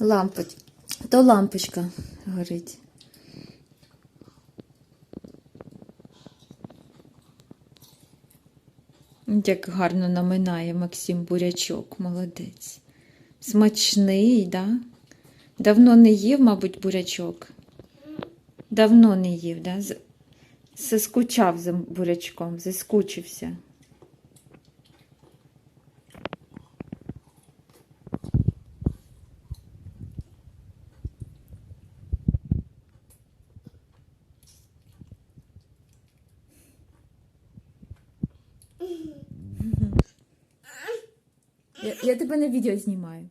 Лампоч... То лампочка горить. Як гарно наминає Максим бурячок, молодець. Смачний, да? Давно не їв, мабуть, бурячок. Давно не їв, да? Заскучав за бурячком, заскучився. Я, я тебе на відео знімаю.